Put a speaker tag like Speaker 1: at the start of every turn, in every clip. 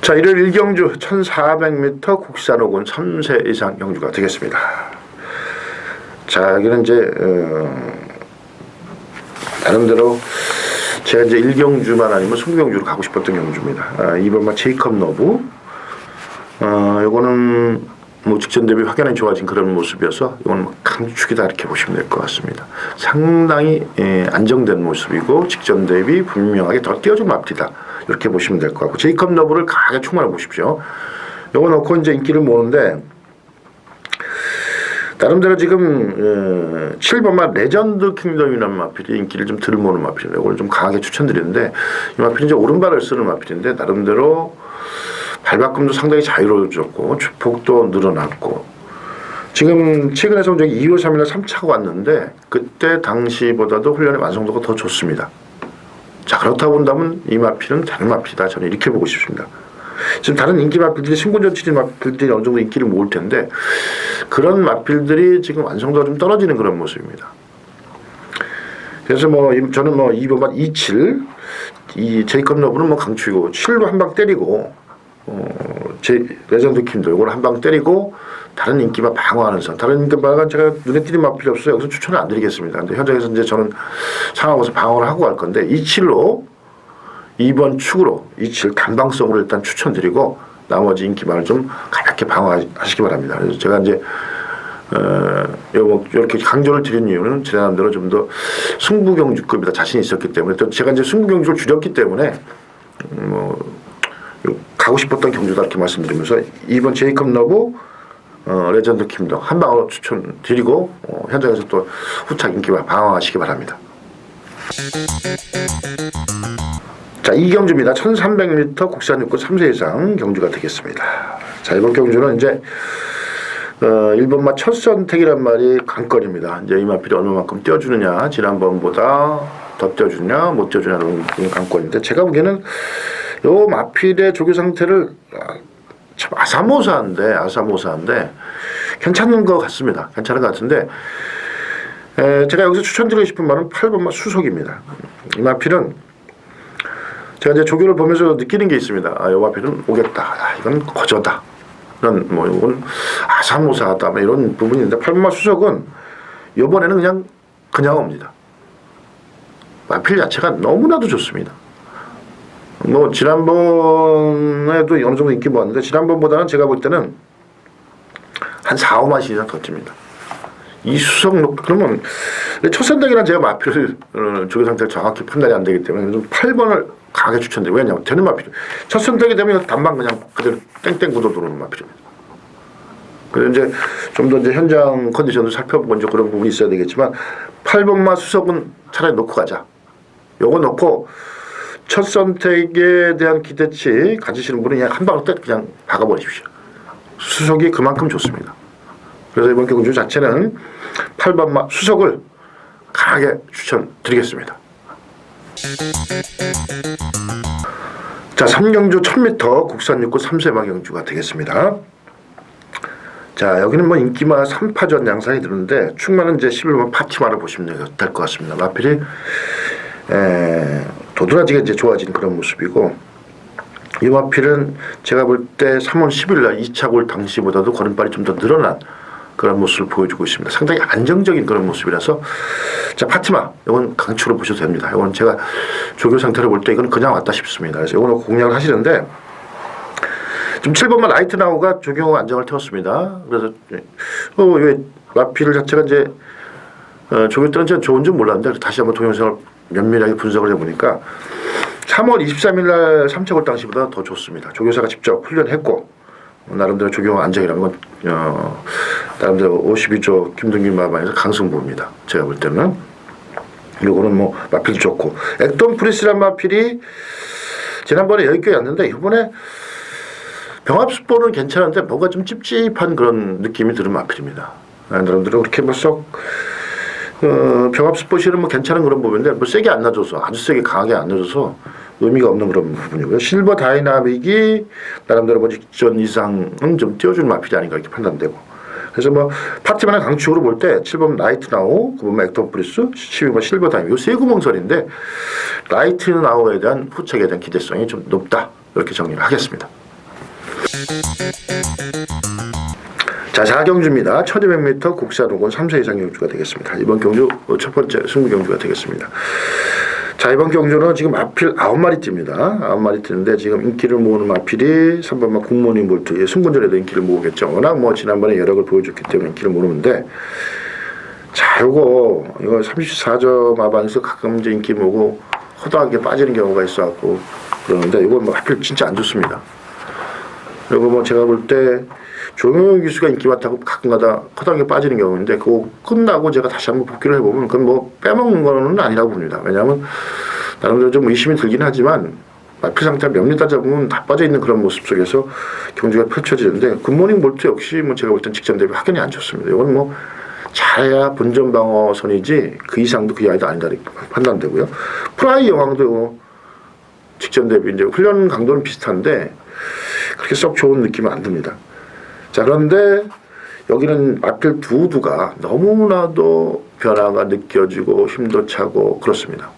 Speaker 1: 자, 일요일 1경주 1400m 국산 혹은 3세 이상 경주가 되겠습니다. 자, 여기는 이제 어, 나름대로 제가 이제 1경주만 아니면 20경주로 가고 싶었던 경주입니다. 아, 이번만 제이컵 너브 어, 요거는 뭐 직전 대비 확연히 좋아진 그런 모습이어서 이거는 뭐 강축이다 이렇게 보시면 될 것 같습니다. 상당히 예, 안정된 모습이고 직전 대비 분명하게 더 띄워준 마필이다 이렇게 보시면 될 것 같고 제이컵 너브를 강하게 충만해 보십시오. 요거 넣고 이제 인기를 모으는데 나름대로 지금 어, 7번마 레전드 킹덤이라는 마필이 인기를 좀덜 모는 마필이에요. 이걸 좀 강하게 추천드리는데 이 마필은 이제 오른발을 쓰는 마필인데 나름대로 발바꿈도 상당히 자유로워졌고 주폭도 늘어났고 지금 최근에 성적이 2월 3일날 3차가 왔는데 그때 당시보다도 훈련의 완성도가 더 좋습니다. 자 그렇다 본다면 이 마필은 다른 마필이다 저는 이렇게 보고 싶습니다. 지금 다른 인기 마필들이 신군전 치는 마필들이 어느 정도 인기를 모을 텐데 그런 마필들이 지금 완성도가 좀 떨어지는 그런 모습입니다. 그래서 뭐 이- 저는 뭐 2번만 27, 이 제이컵 러브는 뭐 강추이고 7로 한 방 때리고 어, 제 레전드 킴도 이걸 한 방 때리고 다른 인기만 방어하는 선. 다른 인기만 제가 눈에 띄는 맛 필요 없어요. 여기서 추천을 안 드리겠습니다. 근데 현장에서 이제 저는 상하고서 방어를 하고 갈 건데 27로 2번 축으로 27 단방성으로 일단 추천드리고 나머지 인기만을 좀 가볍게 방어하시기 바랍니다. 그래서 제가 이제 어, 요, 이렇게 강조를 드린 이유는 제 나름대로 좀 더 승부경주급이다 자신이 있었기 때문에 또 제가 이제 승부경주를 줄였기 때문에 음, 뭐 요, 가고 싶었던 경주다 이렇게 말씀드리면서 이번 제이컵 러브 어, 레전드 킴도 한 방으로 추천드리고 어, 현장에서 또 후착 인기와 방어하시기 바랍니다. 자, 이 경주입니다. 1300m 국산 육군 3세 이상 경주가 되겠습니다. 자, 이번 경주는 이제 어, 1번마 첫 선택이란 말이 관건입니다. 이제 이 마필이 얼마만큼 띄워주느냐, 지난번보다 더 띄워주느냐, 못 띄워주냐는 관건인데, 제가 보기에는 요 마필의 조교 상태를 아, 참 아사모사한데, 아사모사한데, 괜찮은 것 같습니다. 괜찮은 것 같은데, 에, 제가 여기서 추천드리고 싶은 말은 8번마 수석입니다. 이 마필은 제가 이제 조교를 보면서 느끼는 게 있습니다. 아, 요 마필은 오겠다. 아, 이건 거저다. 이런 뭐 이건 아사모사하다 뭐 이런 부분인데 팔마 수석은 이번에는 그냥 그냥 옵니다. 마필 자체가 너무나도 좋습니다. 뭐 지난번에도 어느 정도 인기 모았는데 지난번보다는 제가 볼 때는 한 4, 5만 이상 더 찝니다. 이 수석 놓- 그러면 첫 선택이란 제가 마필을 어, 조교 상태를 정확히 판단이 안 되기 때문에 좀 8번을 강하게 추천드려요. 왜냐하면 되는 마필. 첫 선택이 되면 단방 그냥 그대로 땡땡 굳어 들어오는 마필입니다. 그래서 이제 좀 더 이제 현장 컨디션을 살펴보고 그런 부분이 있어야 되겠지만 8번마 수석은 차라리 놓고 가자. 요거 놓고 첫 선택에 대한 기대치 가지시는 분은 그냥 한 방울 때 그냥 박아버리십시오. 수석이 그만큼 좋습니다. 그래서 이번 경주 자체는 8번마 수석을 강하게 추천드리겠습니다. 자, 3경주 1000m 국산 육구 3세마 경주가 되겠습니다. 자, 여기는 뭐 인기마 3파전 양상이 드는데 충만은 이제 11번 파티마를 보시면 될 것 같습니다. 마필이 에, 도드라지게 이제 좋아진 그런 모습이고 이 마필은 제가 볼 때 3월 10일 날 2차 골 당시보다도 걸음발이 좀 더 늘어난 그런 모습을 보여주고 있습니다. 상당히 안정적인 그런 모습이라서 자 파티마 이건 강추로 보셔도 됩니다. 이건 제가 조교 상태를 볼때 이건 그냥 왔다 싶습니다. 그래서 이거는 공략을 하시는데 지금 7번만 라이트 나우가 조교 안정을 태웠습니다. 그래서 어, 왜 마필 자체가 이제 어, 조교 때는 제가 좋은 줄 몰랐는데 다시 한번 동영상을 면밀하게 분석을 해보니까 3월 23일 날 3차골 당시보다 더 좋습니다. 조교사가 직접 훈련했고 어, 나름대로 조교 안정이라는 건 어, 나름대로 52조 김동균 마반에서 강승부입니다. 제가 볼 때는 요거는 뭐 마필도 좋고 액돈 프리스란 마필이 지난번에 10개 왔는데 이번에 병합스포는 괜찮은데 뭔가 좀 찝찝한 그런 느낌이 드는 마필입니다. 아, 나름대로 그렇게 뭐썩 어, 병합 스포시는 뭐 괜찮은 그런 부분인데 뭐 세게 안 놔줘서 아주 세게 강하게 안 놔줘서 의미가 없는 그런 부분이고요. 실버 다이나믹이 나름대로 뭐 직전 이상은 좀 띄워주는 마필이 아닌가 이렇게 판단되고. 그래서 뭐 파티만의 강축으로 볼 때 7번 라이트 나우, 9번 액터 프리스, 12번 실버 다이나믹 이세 구멍선인데 라이트 나우에 대한 후책에 대한 기대성이 좀 높다 이렇게 정리를 하겠습니다. 자, 4경주입니다. 1200m 국산호건 3세 이상 경주가 되겠습니다. 이번 경주 첫 번째 승부 경주가 되겠습니다. 자, 이번 경주는 지금 마필 9마리 뜁니다. 9마리 뛰는데 지금 인기를 모으는 마필이 3번마 국모닝 볼트, 예, 승군전에도 인기를 모으겠죠. 워낙 뭐 지난번에 여력을 보여줬기 때문에 인기를 모르는데 자, 요거 이거 34점 마반에서 가끔 이제 인기 모으고 허다하게 빠지는 경우가 있어갖고 그러는데 이거 뭐 하필 진짜 안 좋습니다. 그리고 뭐 제가 볼 때 조용현 기수가 인기 많다고 가끔가다 허당하게 빠지는 경우인데 그거 끝나고 제가 다시 한번 복귀를 해보면 그건 뭐 빼먹는 거는 아니라고 봅니다. 왜냐하면 나름대로 좀 의심이 들긴 하지만 마필 상태 몇리 따져보면 다 빠져 있는 그런 모습 속에서 경주가 펼쳐지는데 굿모닝 볼트 역시 뭐 제가 볼 땐 직전 대비 확연히 안 좋습니다. 이건 뭐 잘해야 본전 방어선이지 그 이상도 그 이하도 아니다 판단되고요. 프라이 여왕도 직전 대비 이제 훈련 강도는 비슷한데 그렇게 썩 좋은 느낌은 안 듭니다. 자 그런데 여기는 마필 두두가 너무나도 변화가 느껴지고 힘도 차고 그렇습니다.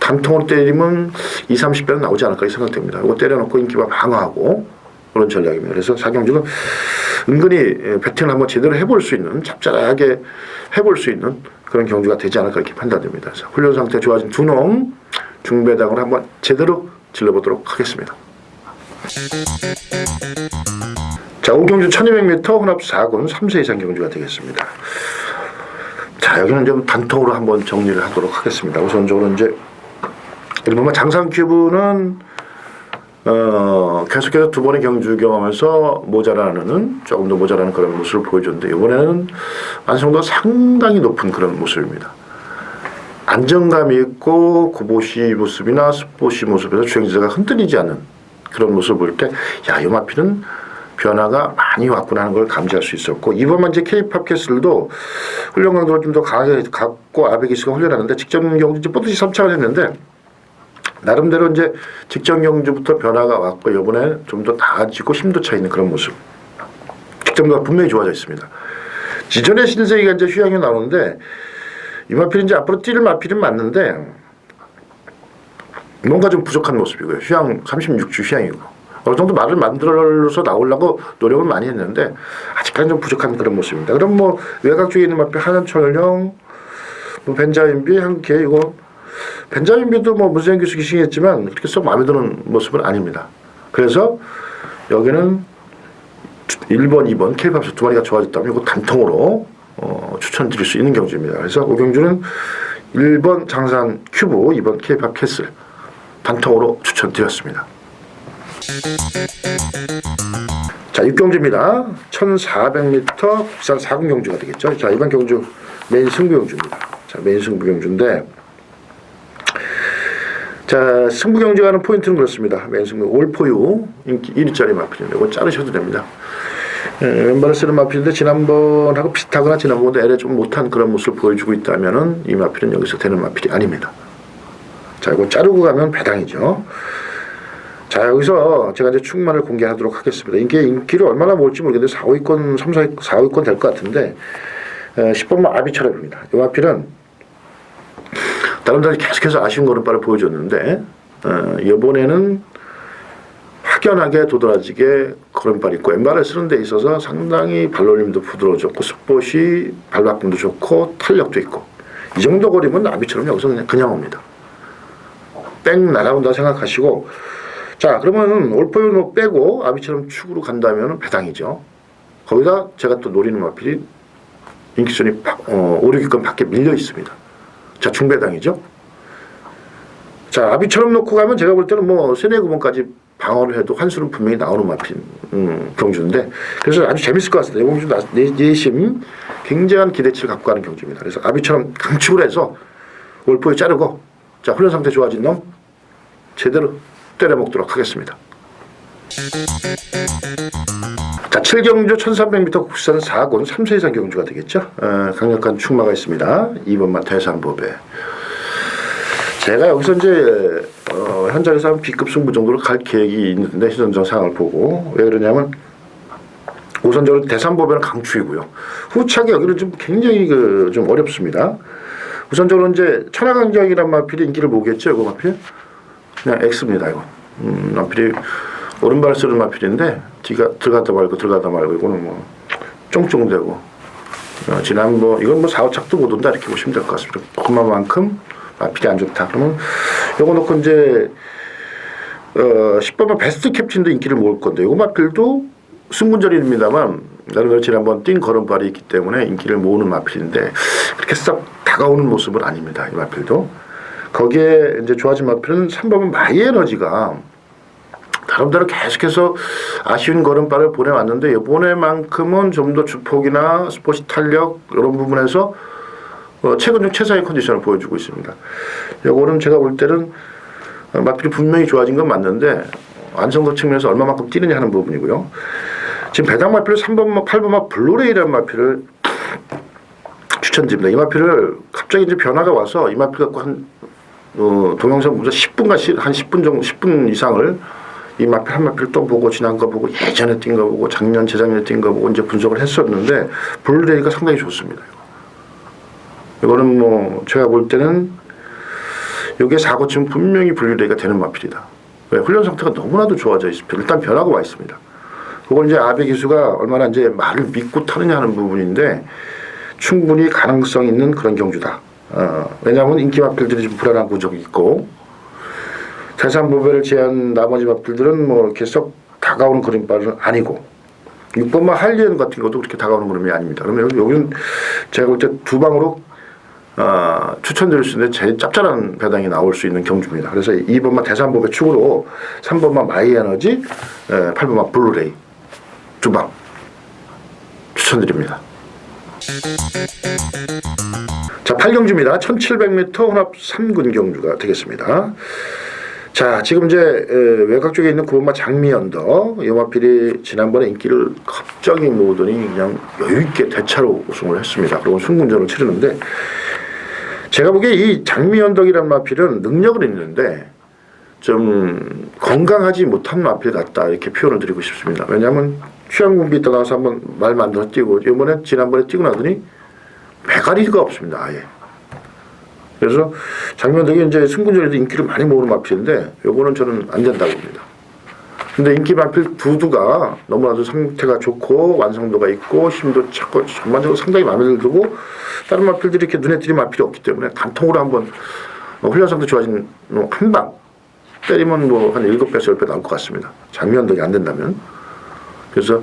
Speaker 1: 단통으로 때리면 2, 30배는 나오지 않을까 생각됩니다. 이거 때려놓고 인기가 방어하고 그런 전략입니다. 그래서 사경주는 은근히 예, 배팅을 한번 제대로 해볼 수 있는 짭짤하게 해볼 수 있는 그런 경주가 되지 않을까 이렇게 판단됩니다. 훈련 상태 좋아진 두 놈 중배당을 한번 제대로 질러보도록 하겠습니다. 자, 오경주 1200m 혼합 4군 3세 이상 경주가 되겠습니다. 자, 여기는 좀 단통으로 한번 정리를 하도록 하겠습니다. 우선적으로 이제 일본만 장상 큐브는 어, 계속해서 두 번의 경주 경험에서 모자라는 조금 더 모자라는 그런 모습을 보여줬는데 이번에는 완성도가 상당히 높은 그런 모습입니다. 안정감이 있고 고보시 모습이나 스포시 모습에서 주행자가 흔들리지 않는 그런 모습을 볼 때, 야, 이 마피는 변화가 많이 왔구나 하는 걸 감지할 수 있었고, 이번만 이제 케이팝 캐슬도 훈련 강도를 좀 더 강하게 갖고 아베기스가 훈련하는데, 직전 경주 이제 뽀듯이 3차를 했는데, 나름대로 이제 직전 경주부터 변화가 왔고, 이번에 좀더 나아지고 힘도 차 있는 그런 모습. 직전보다 분명히 좋아져 있습니다. 지전에 신세기가 이제 휴양이 나오는데, 이 마필이 이제 앞으로 뛸 마필은 맞는데, 뭔가 좀 부족한 모습이고요. 휴양 36주 휴양이고 어느 정도 말을 만들어서 나오려고 노력을 많이 했는데 아직까지 좀 부족한 그런 모습입니다. 그럼 뭐 외곽 쪽에 있는 마필 한현철형, 뭐 벤자민비 한개 이거 벤자민비도 뭐 무세현 교수 기싱했지만 그렇게 썩 마음에 드는 모습은 아닙니다. 그래서 여기는 1번, 2번 K팝스 두 마리가 좋아졌다면 이거 단통으로 어, 추천드릴 수 있는 경주입니다. 그래서 오경주는 1번 장산 큐브, 2번 K팝 캐슬 단통으로 추천드렸습니다. 자, 육경주입니다. 1400m 국산 4군 경주가 되겠죠. 자, 이번 경주 메인 승부 경주입니다. 자, 메인 승부 경주인데 자, 승부 경주가 하는 포인트는 그렇습니다. 메인 승부 올포유 인기 1위짜리 마필인데 이거 자르셔도 됩니다. 예, 왼발을 쓰는 마필인데 지난번하고 비슷하거나 지난번보다 애를 좀 못한 그런 모습을 보여주고 있다면은 이 마필은 여기서 되는 마필이 아닙니다. 자, 이거 자르고 가면 배당이죠. 자, 여기서 제가 이제 충만을 공개하도록 하겠습니다. 이게 인기를 얼마나 모을지 모르겠는데 4, 5위권, 3, 4위, 4, 5위권 될 것 같은데, 에, 10번만 아비처럼입니다. 이 마필은 나름대로 계속해서 아쉬운 걸음발을 보여줬는데, 어, 이번에는 확연하게 도드라지게 걸음발 있고, 왼발을 쓰는 데 있어서 상당히 발놀림도 부드러워졌고, 스폿이 발바꿈도 좋고, 탄력도 있고, 이 정도 거리면 아비처럼 여기서 그냥, 그냥 옵니다. 뺑 날아온다 생각하시고 자 그러면 올포유 빼고 아비처럼 축으로 간다면 배당이죠. 거기다 제가 또 노리는 마필이 인기선이 어, 5, 6위권 밖에 밀려 있습니다. 자 중배당이죠. 자 아비처럼 놓고 가면 제가 볼 때는 뭐 세네 구번까지 방어를 해도 환수는 분명히 나오는 마필 음, 경주인데 그래서 아주 재밌을 것 같습니다. 이번 경주 내, 내심 굉장한 기대치를 갖고 가는 경주입니다. 그래서 아비처럼 강축을 해서 올포유 자르고 자 훈련 상태 좋아진 놈 제대로 때려 먹도록 하겠습니다. 자, 7경주 1300m 국산 4군 3세 이상 경주가 되겠죠. 어, 강력한 충마가 있습니다. 2번만 대산법에. 제가 여기서 이제 어, 현장에서 한 B급 승부 정도로 갈 계획이 있는데 현장 상황을 보고 왜 그러냐면 우선적으로 대산법에는 강추이고요. 후차게 여기는 좀 굉장히 그 좀 어렵습니다. 우선적으로 이제 천하강정이란 마필이 인기를 모으겠죠, 이거 마필? 그냥 X입니다, 이거. 음, 마필이 오른발 쓰는 마필인데 뒤가 들어가다 말고 들어가다 말고 이거는 뭐 쫑쫑대고 어, 지난 뭐 이건 뭐 사오착도 못 온다 이렇게 보시면 될 것 같습니다. 그만큼 마필이 안 좋다. 그러면 요거 놓고 이제 어, 10번만 베스트 캡틴도 인기를 모을 건데 요거 마필도 승군절입니다만 나름대로 지난번 띵 걸음발이 있기 때문에 인기를 모으는 마필인데 그렇게 싹 다가오는 모습은 아닙니다. 이 마필도 거기에 이제 좋아진 마필은 3번은 마이 에너지가 나름대로 계속해서 아쉬운 걸음발을 보내왔는데 이번에만큼은 좀 더 주폭이나 스포츠 탄력 이런 부분에서 어, 최근 중 최상의 컨디션을 보여주고 있습니다. 요거는 제가 볼 때는 어, 마필이 분명히 좋아진 건 맞는데 완성도 측면에서 얼마만큼 뛰느냐 하는 부분이고요. 지금 배당 마필을 3번마, 8번마 블루레이라는 마필을 추천드립니다. 이 마필을 갑자기 이제 변화가 와서 이 마필 갖고 한 어, 동영상 무려 10분간씩 한 10분 정도 10분 이상을 이 마필 한 마필 또 보고 지난 거 보고 예전에 뛴 거 보고 작년 재작년에 뛴 거 보고 이제 분석을 했었는데 블루레이가 상당히 좋습니다. 이거. 이거는 뭐 제가 볼 때는 이게 사고 치면 분명히 분류되기가 되는 마필이다. 왜 훈련 상태가 너무나도 좋아져 있습니다. 일단 변화가 와 있습니다. 그걸 이제 아베 기수가 얼마나 이제 말을 믿고 타느냐 하는 부분인데 충분히 가능성 있는 그런 경주다. 어, 왜냐하면 인기 마필들이 좀 불안한 구적이 있고 태산 보배를 제한 나머지 마필들은 뭐 이렇게 썩 다가오는 그림발은 아니고 6번마 할리엔 같은 것도 그렇게 다가오는 그림이 아닙니다. 그러면 여기는 제가 볼 때 두 방으로 어, 추천드릴 수 있는 제일 짭짤한 배당이 나올 수 있는 경주입니다. 그래서 2번만 대산법의 축으로 3번만 마이에너지, 8번만 블루레이 두 방 추천드립니다. 자, 8경주입니다. 1700m 혼합 3군 경주가 되겠습니다. 자, 지금 이제 에, 외곽 쪽에 있는 구본마 장미언더 여마필이 지난번에 인기를 갑자기 모으더니 그냥 여유 있게 대차로 우승을 했습니다. 그리고 승군전을 치르는데 제가 보기에 이 장미 언덕이라는 마필은 능력은 있는데 좀 건강하지 못한 마필 같다 이렇게 표현을 드리고 싶습니다. 왜냐하면 휴양공비 떠나서 한번 말 만들어 뛰고 이번에 지난번에 뛰고 나더니 배가리가 없습니다. 아예. 그래서 장면덕이 이제 승군전에도 인기를 많이 모으는 마필인데 요거는 저는 안 된다고 봅니다. 근데 인기 마필 두두가 너무나도 상태가 좋고 완성도가 있고 힘도 찾고 전반적으로 상당히 마음에 들고 다른 마필들이 이렇게 눈에 띄는 마필이 없기 때문에 단통으로 한번 뭐 훈련 상태 좋아진 뭐 한방 때리면 뭐 한 일곱 배에서 열배 나올 것 같습니다. 장면덕이 안 된다면. 그래서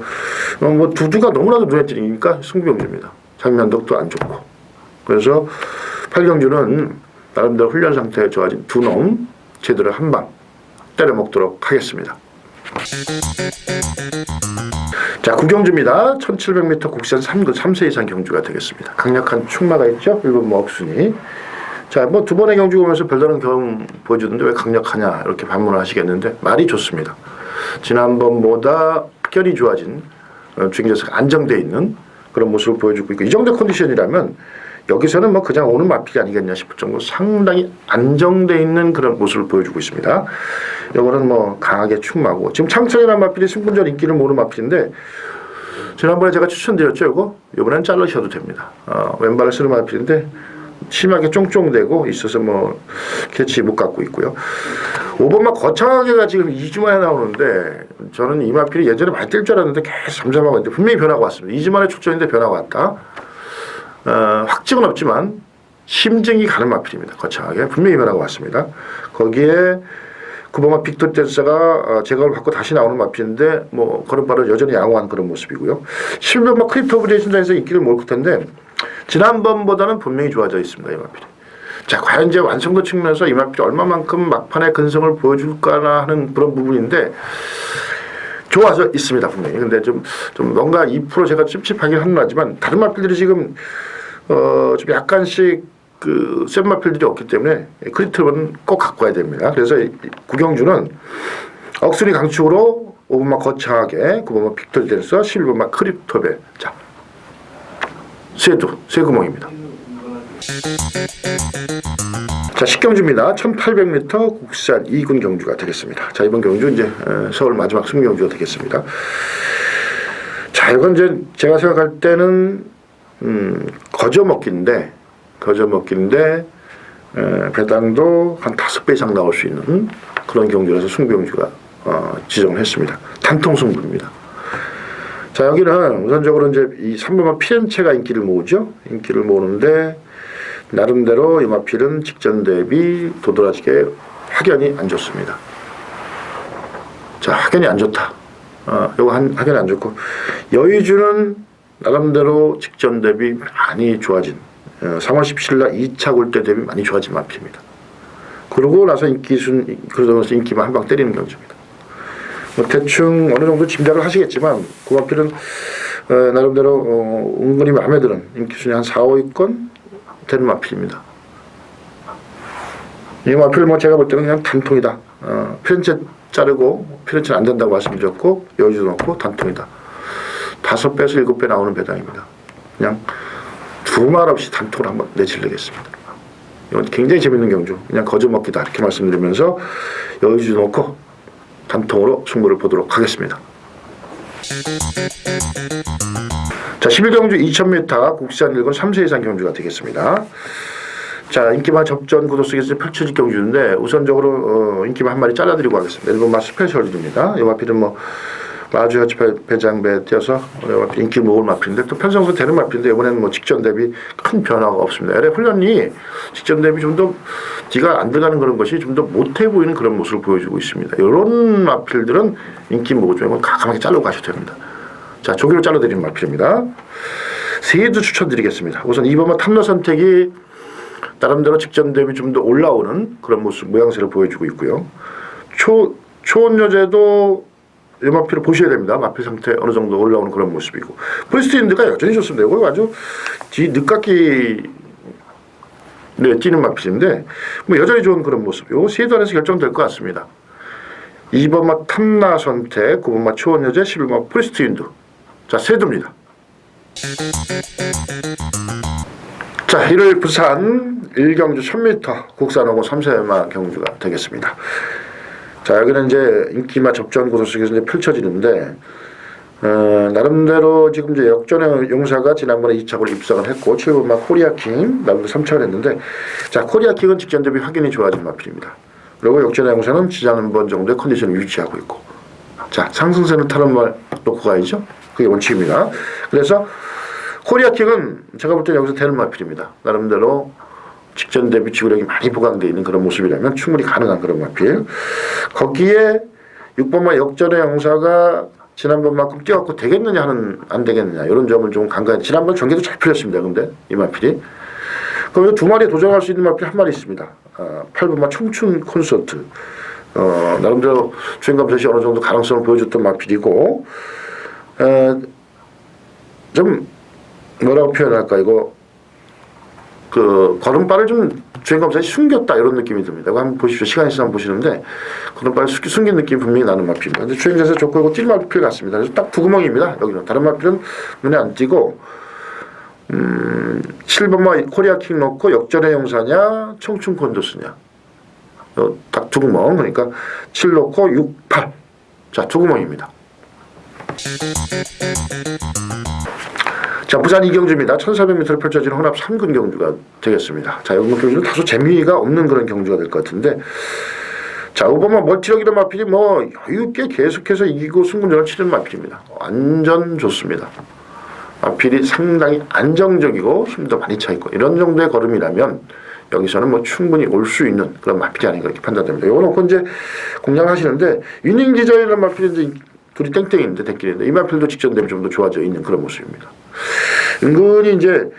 Speaker 1: 어, 뭐 두두가 너무나도 눈에 띄니까 승부용주입니다. 장면덕도 안 좋고. 그래서 팔경주는 나름대로 훈련 상태에 좋아진 두 놈 제대로 한 방 때려 먹도록 하겠습니다. 자, 구경주입니다. 1700m 국산 3급 3세 이상 경주가 되겠습니다. 강력한 충마가 있죠? 일본 뭐 억순이. 자, 뭐 두 번의 경주 보면서 별다른 경험 보여주는데 왜 강력하냐 이렇게 반문을 하시겠는데 말이 좋습니다. 지난번보다 특별히 좋아진 어, 주행자세가 안정돼 있는 그런 모습을 보여주고 있고 이 정도 컨디션이라면 여기서는 뭐 그냥 오는 마필이 아니겠냐 싶을 정도로 상당히 안정돼 있는 그런 모습을 보여주고 있습니다. 이거는 뭐 강하게 충마고 지금 창천이라는 마필이 승분전 인기를 모으는 마필인데 지난번에 제가 추천드렸죠 이거 이번엔 잘라셔도 됩니다. 어, 왼발을 쓰는 마필인데 심하게 쫑쫑대고 있어서 뭐 캐치 못 갖고 있고요. 5번마 거창하게가 지금 2주 만에 나오는데 저는 이 마필이 예전에 많이 뛸 줄 알았는데 계속 잠잠하고 있는데 분명히 변화가 왔습니다. 2주 만에 출전인데 변화가 왔다. 어, 확증은 없지만 심증이 가는 마필입니다. 거창하게 분명히 변화가 왔습니다. 거기에 구버마 빅토리 댄서가 어, 제각을 받고 다시 나오는 마필인데 뭐 걸음발은 여전히 양호한 그런 모습이고요. 실버마 크립토 브레이슨단에서 인기를 몰 텐데 지난번보다는 분명히 좋아져 있습니다. 이 마필이. 자, 과연 이제 완성도 측면에서 이 마필이 얼마만큼 막판의 근성을 보여줄까나 하는 그런 부분인데 좋아져 있습니다 분명히. 근데 좀, 좀 뭔가 2% 제가 찝찝하긴 하지만 다른 마필들이 지금 어, 좀 약간씩 그센 마필들이 없기 때문에 크리트는 꼭 갖고 와야 됩니다. 그래서 이 구경주는 억수리 강축으로 5번만 거창하게 9번만 빅토리 댄서 11번만 크립토벨 자 쇠두 쇠구멍입니다. 자, 식경주입니다. 1800m 국산 2군 경주가 되겠습니다. 자, 이번 경주 이제 어, 서울 마지막 승리 경주가 되겠습니다. 자, 이건 이제 제가 생각할 때는 음, 거저 먹기인데 거저먹기인데 에, 배당도 한 다섯 배 이상 나올 수 있는 그런 경주라서 승부경주가 어, 지정을 했습니다. 단통 승부입니다. 자 여기는 우선적으로 이제 이 3번만 피렌체가 인기를 모으죠. 인기를 모으는데 나름대로 이 마필은 직전 대비 도드라지게 확연히 안 좋습니다. 자 확연히 안 좋다. 어, 요거 한 확연히 안 좋고 여의주는 나름대로 직전 대비 많이 좋아진 어, 3월 17일 날 2차 골대 대비 많이 좋아진 마필입니다. 그러고 나서 인기 순 그러면서 인기만 한 방 때리는 경주입니다. 뭐 대충 어느 정도 짐작을 하시겠지만 그 마필은 어, 나름대로 어, 은근히 마음에 드는 인기 순위 한 4, 5위권 되는 마필입니다. 이 마필 뭐 제가 볼 때는 그냥 단통이다. 어, 피렌체 자르고 피렌체는 안 된다고 말씀드렸고 여의주 넣고 단통이다. 다섯 배에서 일곱 배 나오는 배당입니다. 그냥 두 말 없이 단톡을 한번 내질르겠습니다. 이건 굉장히 재밌는 경주. 그냥 거저 먹기다 이렇게 말씀드리면서 여의주 놓고 단통으로 승부를 보도록 하겠습니다. 자, 11경주 2000m 국산 일권 3세 이상 경주가 되겠습니다. 자, 인기만 접전 구도 속에서 펼쳐질 경주인데 우선적으로 어, 인기만 한 마리 잘라드리고 하겠습니다. 일본 맛 스페셜입니다. 이 마필은 뭐 마주같이 배장배 띄어서 인기 모을 마필인데 또 편성도 되는 마필인데 이번에는 뭐 직전 대비 큰 변화가 없습니다. LA 훈련이 직전 대비 좀 더 뒤가 안 들어가는 그런 것이 좀 더 못해 보이는 그런 모습을 보여주고 있습니다. 이런 마필들은 인기 모을 좀 가감하게 자르고 가셔도 됩니다. 자, 조기로 잘라드리는 마필입니다. 세주 추천드리겠습니다. 우선 2번은 탐러 선택이 나름대로 직전 대비 좀 더 올라오는 그런 모습 모양새를 보여주고 있고요. 초 초원여제도 이 마필을 보셔야 됩니다. 마필 상태 어느 정도 올라오는 그런 모습이고 프리스트인드가 여전히 좋습니다. 이거 아주 뒤 늦깎이 네, 뛰는 마필인데 뭐 여전히 좋은 그런 모습이고 세단에서 결정될 것 같습니다. 2번마 탐나 선택, 9번마 초원여제, 11번마 프리스트인드 자 세 두입니다. 자, 1월 부산 1경주 1000m 국산하고 3세마 경주가 되겠습니다. 자, 여기는 이제 인기마 접전 구도 속에서 이제 펼쳐지는데, 어, 나름대로 지금 이제 역전의 용사가 지난번에 2차로 입상을 했고, 7번마 코리아킹, 나름대로 3차를 했는데, 자, 코리아킹은 직전 대비 확연히 좋아진 마필입니다. 그리고 역전의 용사는 지난번 정도의 컨디션을 유지하고 있고, 자, 상승세는 타는 말 놓고 가야죠. 그게 원칙입니다. 그래서 코리아킥은 제가 볼 때 여기서 되는 마필입니다. 나름대로 직전 대비 지구력이 많이 보강되어 있는 그런 모습이라면 충분히 가능한 그런 마필. 거기에 6번마 역전의 영사가 지난번만큼 뛰어갖고 되겠느냐 하는 안 되겠느냐 이런 점을 좀 간간히 지난번 전개도 잘 풀렸습니다. 근데 이 마필이 그럼 두 마리에 도전할 수 있는 마필 한 마리 있습니다. 아, 8번마 청춘 콘서트. 어, 나름대로 주행감 셋이 어느 정도 가능성을 보여줬던 마필이고 어, 좀 뭐라고 표현할까 이거 그 걸음발을 좀 주행감사에 숨겼다 이런 느낌이 듭니다. 한번 보십시오. 시간 있으면 한번 보시는데 걸음발을 숨- 숨긴 느낌이 분명히 나는 마필입니다. 근데 주행 자세 좋고 이거 뛸 마필 같습니다. 그래서 딱 두 구멍입니다. 여기는 다른 마필은 눈에 안 띄고 음, 7번마 코리아킹 넣고 역전의 용사냐 청춘 콘도스냐 어, 딱두 구멍 그러니까 7 넣고 6, 8 자, 두 구멍입니다. 자, 부산 이경주입니다. 1400m를 펼쳐지는 혼합 3근 경주가 되겠습니다. 자, 이번 경주는 다소 재미가 없는 그런 경주가 될 것 같은데, 자, 오바마 멀티력이던 마필이 뭐 여유있게 계속해서 이기고 승부전을 치는 마필입니다. 완전 좋습니다. 마필이 상당히 안정적이고 힘도 많이 차있고 이런 정도의 걸음이라면 여기서는 뭐 충분히 올 수 있는 그런 마필이 아닌가 이렇게 판단됩니다. 요거 놓고 이제 공략하시는데 위닝 디자인이라는 마필이 이제 둘이 땡땡인데 대끼리인데 이 마필도 직전 대비 좀더 좋아져 있는 그런 모습입니다. 은근히 이제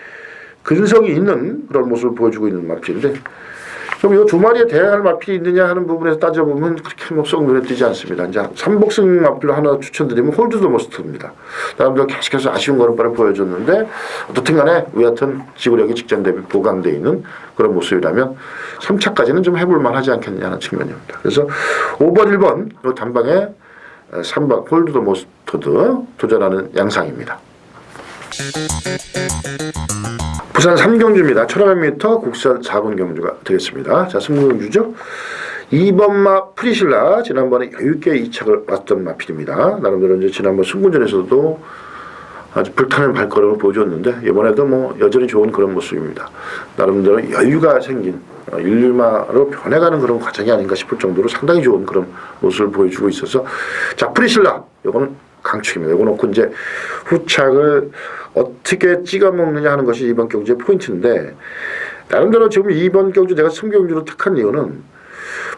Speaker 1: 근성이 있는 그런 모습을 보여주고 있는 마필인데 그럼 이 두 마리에 대항할 마필이 있느냐 하는 부분에서 따져보면 그렇게 뭐썩 눈에 띄지 않습니다. 이제 삼복승 마필로 하나 추천드리면 홀드더 머스트입니다. 나름대로 계속해서 아쉬운 걸음발을 보여줬는데 어떻든 간에 위 같은 지구력이 직전 대비 보강되어 있는 그런 모습이라면 3차까지는 좀 해볼만 하지 않겠느냐 하는 측면입니다. 그래서 5번, 1번 이 단방에 3번 홀드더 머스터드 도전하는 양상입니다. 부산 3경주입니다. 1500m 국산 4분 경주가 되겠습니다. 자, 승부경주죠. 2번마 프리실라 지난번에 여유있게 2착을 왔던 마필입니다. 나름대로 이제 지난번 승부전에서도 아주 불타는 발걸음을 보여줬는데 이번에도 뭐 여전히 좋은 그런 모습입니다. 나름대로 여유가 생긴 어, 율리마로 변해가는 그런 과정이 아닌가 싶을 정도로 상당히 좋은 그런 모습을 보여주고 있어서 자 프리실라 이거는 강축입니다. 이거 놓고 이제 후착을 어떻게 찍어 먹느냐 하는 것이 이번 경주의 포인트인데 나름대로 지금 이번 경주 내가 승경주로 택한 이유는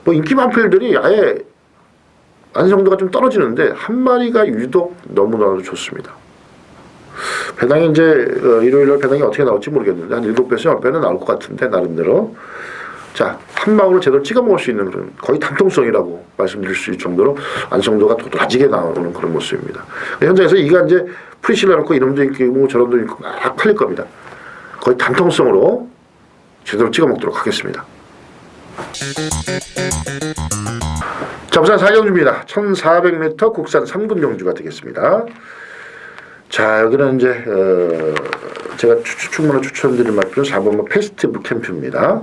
Speaker 1: 뭐 인기 만필들이 아예 완성도가 좀 떨어지는데 한 마리가 유독 너무나도 좋습니다. 배당이 이제 어, 일요일날 배당이 어떻게 나올지 모르겠는데 한 일곱 배에서 열 배는 나올 것 같은데 나름대로 자 한 방울을 제대로 찍어 먹을 수 있는 그런 거의 단통성이라고 말씀드릴 수 있을 정도로 완성도가 도드라지게 나오는 그런 모습입니다. 현장에서 이가 이제 프리실라 놓고 이놈도 있고 저놈도 있고 막 팔릴 겁니다. 거의 단통성으로 제대로 찍어 먹도록 하겠습니다. 자, 부산 4경주입니다. 1400m 국산 3군 경주가 되겠습니다. 자, 여기는 이제 어, 제가 추- 충분히 추천드릴 맛은 4번마 페스티브 캠프입니다.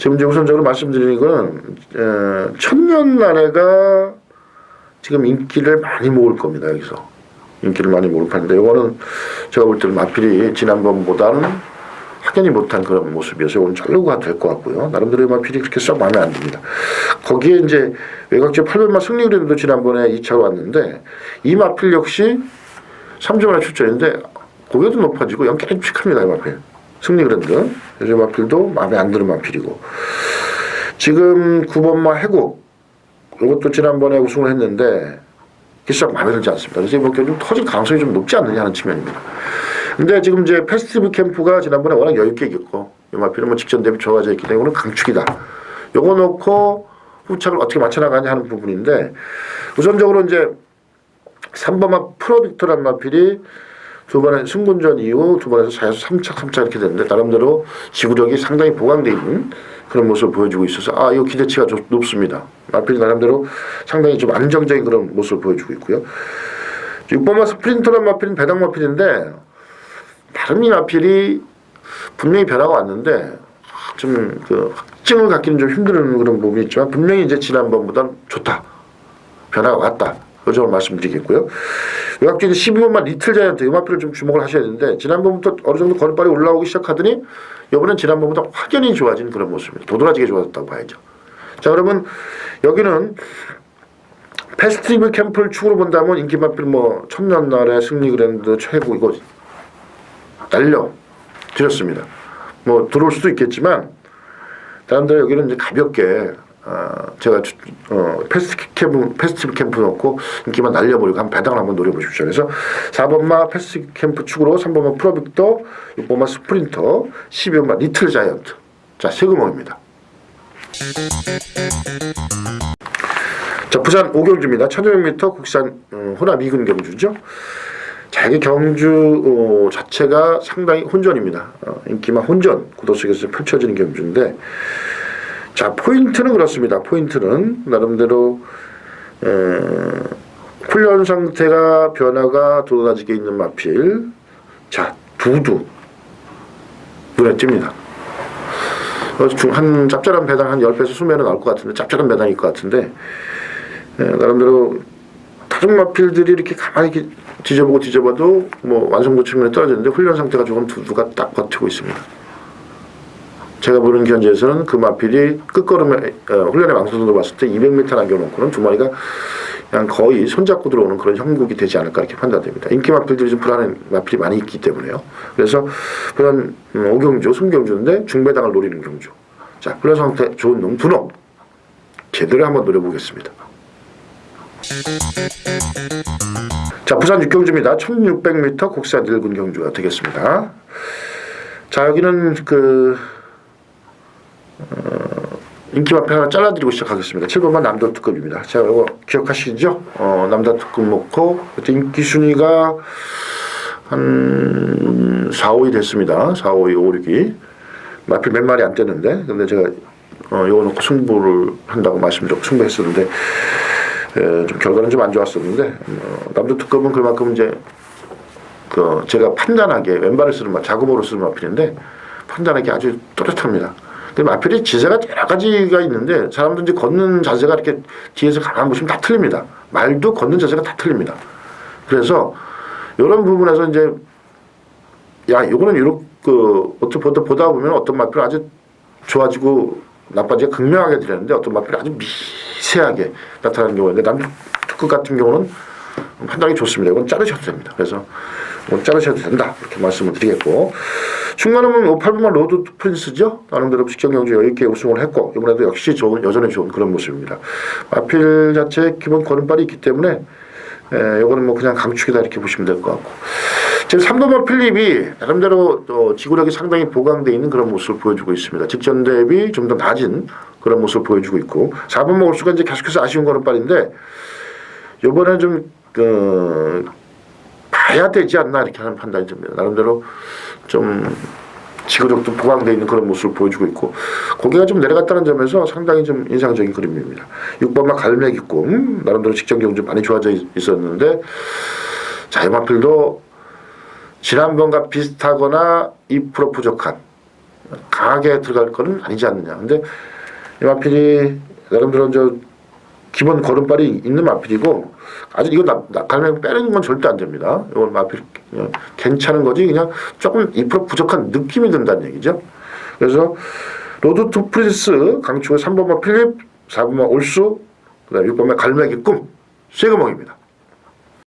Speaker 1: 지금 이제 우선적으로 말씀드리는 거는 어, 천년 나래가 지금 인기를 많이 모을 겁니다. 여기서 인기를 많이 모을 판인데 이거는 제가 볼 때는 마필이 지난번보다는 확연히 못한 그런 모습이어서 오늘 잘르고가 될 것 같고요. 나름대로 마필이 그렇게 썩 마음에 안 듭니다. 거기에 이제 외곽제 800마 승리그램도 지난번에 2차 왔는데 이 마필 역시 3점만에 출전인데 고개도 높아지고 연결이 칙합니다. 이 마필. 승리그램드. 요즘 마필도 마음에 안 드는 마필이고 지금 9번마 해국 이것도 지난번에 우승을 했는데 기싹 마음에 들지 않습니다. 그래서 이번 경기 좀 터질 가능성이 좀 높지 않느냐 하는 측면입니다. 근데 지금 이제 페스티브 캠프가 지난번에 워낙 여유 있게 이겼고 요마필은 뭐 직전 대비 좋아져 있기 때문에 강축이다. 요거 놓고 후착을 어떻게 맞춰 나가냐 하는 부분인데 우선적으로 이제 3번마 프로빅토란 마필이 두 번의 승분전 이후 두 번에서 4에서 3착 3착 이렇게 됐는데 나름대로 지구력이 상당히 보강돼 있는 그런 모습을 보여주고 있어서 아 이거 기대치가 좀 높습니다. 마필이 나름대로 상당히 좀 안정적인 그런 모습을 보여주고 있고요. 6번마 스프린터란 마필은 배당 마필인데 다른 이 마필이 분명히 변화가 왔는데 좀 그 확증을 갖기는 좀 힘든 그런 부분이 있지만 분명히 이제 지난번보다는 좋다. 변화가 왔다. 그 점을 말씀드리겠고요. 외곽주의 12번만 리틀 자이언트 이 마필을 좀 주목을 하셔야 되는데 지난번부터 어느 정도 걸음발이 올라오기 시작하더니 이번엔 지난번보다 확연히 좋아진 그런 모습입니다. 도드라지게 좋아졌다고 봐야죠. 자 그러면 여기는 페스티벌 캠프를 축으로 본다면 인기 마필 뭐 천년날의 승리 그랜드 최고 이거 날려 드렸습니다. 뭐 들어올 수도 있겠지만 다른 데 여기는 이제 가볍게 어, 제가 주- 어, 페스티벌 캠프, 페스티벌 캠프 넣고 인기만 날려버리고 한 배당을 한번 노려보십시오. 그래서 4번마 페스티벌 캠프 축으로 3번마 프로빅터, 6번마 스프린터, 12번마 리틀 자이언트. 자, 세금왕입니다. 자, 부산 오경주입니다. 1500m 국산 음, 호남 2군 경주죠. 자, 이게 경주 어, 자체가 상당히 혼전입니다. 어, 인기만 혼전 구도 속에서 펼쳐지는 경주인데 자 포인트는 그렇습니다. 포인트는 나름대로 에, 훈련 상태가 변화가 도드라지게 있는 마필 자 두두 눈에 띕니다. 한 짭짤한 배당 한 10배에서 20배는 나올 것 같은데 짭짤한 배당일 것 같은데 에, 나름대로 다른 마필들이 이렇게 가만히 이렇게 뒤져보고 뒤져봐도 뭐 완성도 측면에 떨어지는데 훈련 상태가 조금 두두가 딱 버티고 있습니다. 제가 보는 견제에서는 그 마필이 끝걸음에 어, 훈련의 완성도로 봤을 때 200m 남겨놓고는 두 마리가 그냥 거의 손잡고 들어오는 그런 형국이 되지 않을까 이렇게 판단됩니다. 인기 마필들이 좀 불안한 마필이 많이 있기 때문에요. 그래서 그런 음, 오경주, 숨경주인데 중배당을 노리는 경주. 자, 훈련 상태 좋은 놈두 놈. 제대로 한번 노려보겠습니다. 자, 부산 육경주입니다. 1600m 국산 1군 경주가 되겠습니다. 자, 여기는 그 인기 마필 하나 잘라드리고 시작하겠습니다. 7번만 남도 특급입니다. 자, 이거 기억하시죠? 어, 남도 특급 놓고 그때 인기 순위가 한 4, 5위 됐습니다. 4, 5위, 5, 6위. 마필 몇 마리 안 떼는데, 근데 제가 어, 이거 놓고 승부를 한다고 말씀드렸고 승부했었는데 에, 좀 결과는 좀 안 좋았었는데 어, 남도 특급은 그만큼 이제 그 제가 판단하기에 왼발을 쓰는 마, 자금으로 쓰는 마필인데 판단하기 아주 또렷합니다. 근데 마필이 지세가 여러 가지가 있는데 사람들 이제 걷는 자세가 이렇게 뒤에서 가만 보시면 다 틀립니다. 말도 걷는 자세가 다 틀립니다. 그래서 이런 부분에서 이제 야 이거는 이렇게 그 어떻게 보다 보다 보면 어떤 마필은 아주 좋아지고 나빠지가 극명하게 들렸는데 어떤 마필은 아주 미세하게 나타나는 있는데 남주 특급 같은 경우는 판단이 좋습니다. 이건 자르셔도 됩니다. 그래서 이건 자르셔도 된다 이렇게 말씀을 드리겠고 중간은 58분만 로드 프린스죠. 나름대로 직전 경주 여유 있게 우승을 했고 이번에도 역시 좋은 여전히 좋은 그런 모습입니다. 마필 자체 기본 걸음발이 있기 때문에 에, 이거는 뭐 그냥 강축이다 이렇게 보시면 될 것 같고 지금 3번마 필립이 나름대로 또 지구력이 상당히 보강돼 있는 그런 모습을 보여주고 있습니다. 직전 대비 좀 더 낮은 그런 모습을 보여주고 있고 4번마 올수가 이제 계속해서 아쉬운 걸음발인데 이번에는 좀 그, 봐야 되지 않나 이렇게 하는 판단이 듭니다. 나름대로 좀 지구력도 보강되어 있는 그런 모습을 보여주고 있고 고개가 좀 내려갔다는 점에서 상당히 좀 인상적인 그림입니다. 6번마 갈매기 꿈 나름대로 직전 경주 많이 좋아져 있- 있었는데 자 이마필도 지난번과 비슷하거나 2% 부족한 강하게 들어갈 거는 아니지 않느냐. 근데 이마필이 나름대로 저 기본 걸음발이 있는 마필이고 아직 이거 나, 나 갈매기 빼는 건 절대 안 됩니다. 이건 마필 그냥 괜찮은 거지 그냥 조금 2% 부족한 느낌이 든다는 얘기죠. 그래서 로드 투 프린스 강추의 3번마 필립, 4번마 올수, 그다음 6번마 갈매기 꿈 세금목입니다.